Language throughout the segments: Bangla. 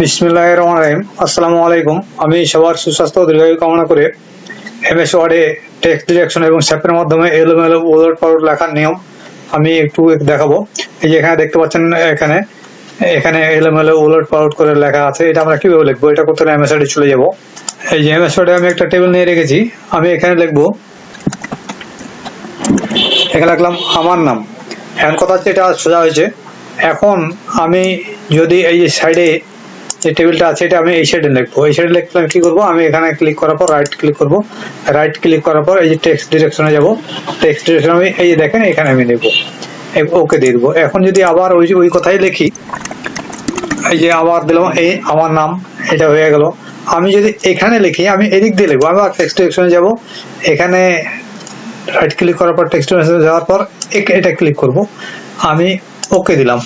বিসমিল্লাহ রহমান রহিম আসসালামু আলাইকুম আমি সবার সুস্বাস্থ্য দীর্ঘায়ু কামনা করে এমএস ওয়ার্ডে টেক্সট ডিরেকশন এবং স্যাপের মাধ্যমে এলোমেলো ওলট পালট লেখার নিয়ম আমি একটু দেখাবো। এই যে এখানে দেখতে পাচ্ছেন এখানে এখানে এলোমেলো ওলট পালট করে লেখা আছে। এটা আমরা কীভাবে লিখব? এটা করতে হলে এমএস ওয়ার্ডে চলে যাব। এই যে এমএস ওয়ার্ডে আমি একটা টেবিল নিয়ে রেখেছি। আমি এখানে লিখব, এখানে লিখলাম, আমার নাম। এখন কথা হচ্ছে এটা সোজা হয়েছে। এখন আমি যদি এই যে সাইডে যে টেবিলটা আছে, এটা আমি এই সাইডে লিখব। এই সাইডে আমি কি করব? আমি এখানে ক্লিক করার পর রাইট ক্লিক করব। রাইট ক্লিক করার পর এই যে টেক্সট ডিরেকশনে যাব। টেক্সট ডিরেকশন আমি এই যে দেখেন, এখানে আমি দেবো ওকে দিয়ে দেবো। এখন যদি আবার ওই ওই কথাই লিখি, এই যে আবার দিলাম, এই আমার নাম, এটা হয়ে গেল। আমি যদি এখানে লিখি, আমি এদিক দিয়ে লিখব। আবার টেক্সট ডিরেকশনে যাব। এখানে রাইট ক্লিক করার পর টেক্সট মেসেজ যাওয়ার পর এটা ক্লিক করব। আমি ওকে দিলাম।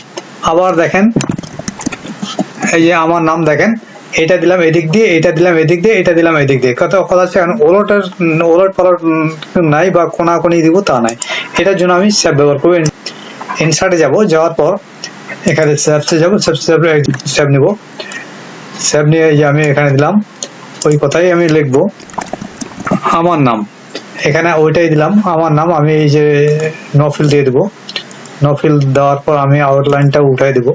আবার দেখেন এই যে আমার নাম দেখেন, এটা দিলাম এদিক দিয়ে, এটা দিলাম এদিক দিয়ে, এটা দিলাম এদিক দিয়ে। কত কথা হচ্ছে এখন ওলটের, ওলট পালট নাই বা কোনাকুনি দিব তা নাই। এটার জন্য আমি স্যাপ ব্যবহার করব। ইনসার্টে যাব, যাওয়ার পর এখানে স্যাপসে যাব, স্যাপ স্যাপ নিব। স্যাপ নিয়ে যে আমি এখানে দিলাম, ওই কথাই আমি লিখব। আমার নাম। এখানে ওইটাই দিলাম, আমার নাম আমি এই যে নফিল দিয়ে দেবো। নফিল দেওয়ার পর আমি আউটলাইনটা উঠাই দেবো।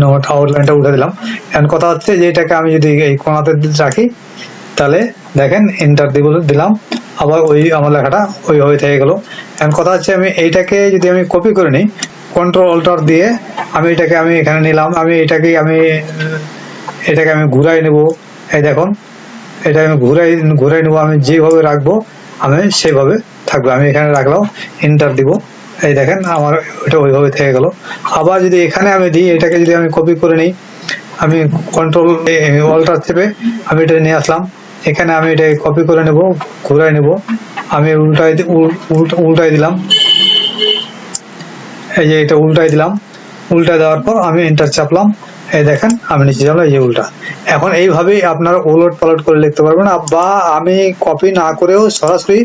নোট আউটলাইনটা উঠে দিলাম। এখন কথা হচ্ছে যে, এটাকে আমি যদি এই কোনাতে রাখি, তাহলে দেখেন এন্টার দিব, দিলাম। আবার ওই আমার লেখাটা ওইভাবে থেকে গেল। এখন কথা হচ্ছে, আমি এইটাকে যদি আমি কপি করে নিই কন্ট্রোল অল্টার দিয়ে আমি এটাকে আমি এখানে নিলাম, আমি এটাকে আমি এটাকে আমি ঘুরাই নেব। এই দেখুন এটা আমি ঘুরাই ঘুরাই নেব, আমি যেভাবে রাখব, আমি সেভাবে থাকবে। আমি এখানে রাখলাম এন্টার দিব। এই দেখেন, আমার এটা ওইভাবে থেকে গেল। আবার যদি এখানে আমি দিই, এটাকে যদি আমি কপি করে নিই, আমি কন্ট্রোল অল্টার চেপে আমি এটা নিয়ে আসলাম। এখানে আমি এটাকে কপি করে নেব, ঘুরাই নেব। আমি উল্টাই উল্টাই দিলাম। এই যে এটা উল্টাই দিলাম। উল্টা দেওয়ার পর আমি এন্টার চাপলাম। এই দেখেন, আমি নিচে যাব এই যে উল্টা। এখন এইভাবেই আপনারা উলট পালট করে লিখতে পারবেন বা আমি কপি না করেও সরাসরি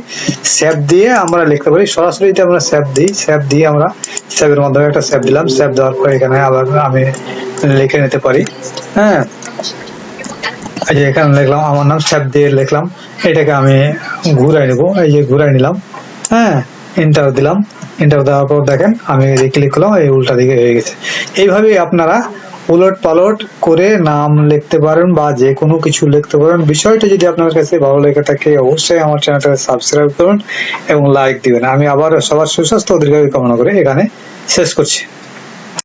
স্যাপ দিয়ে আমরা লিখতে পারি। সরাসরি যদি আমরা স্যাপ দিই স্যাপ দিয়ে আমরা স্যাপের মাধ্যমে একটা স্যাপ দিলাম। স্যাপ দেওয়ার পর এখানে আবার আমি লিখে নিতে পারি। হ্যাঁ? এই যে এখানে লিখলাম, আমার নাম স্যাপ দিয়ে লিখলাম। এটাকে আমি ঘুরাই নেব, এই যে ঘুরাই নিলাম। হ্যাঁ? এন্টার দিলাম। এন্টার দেওয়ার পর দেখেন, আমি ক্লিক করলাম, এই উল্টা দিকে হয়ে গেছে। এইভাবেই আপনারা উলট পালট করে নাম লিখতে পারেন বা যে কোনো কিছু লিখতে পারেন। বিষয়টা যদি আপনার কাছে ভালো লেগে থাকে, অবশ্যই আমার চ্যানেলটাকে সাবস্ক্রাইব করুন এবং লাইক দিবেন। আমি আবার সবার সুস্বাস্থ্য অধিকারী কামনা করে এখানে শেষ করছি।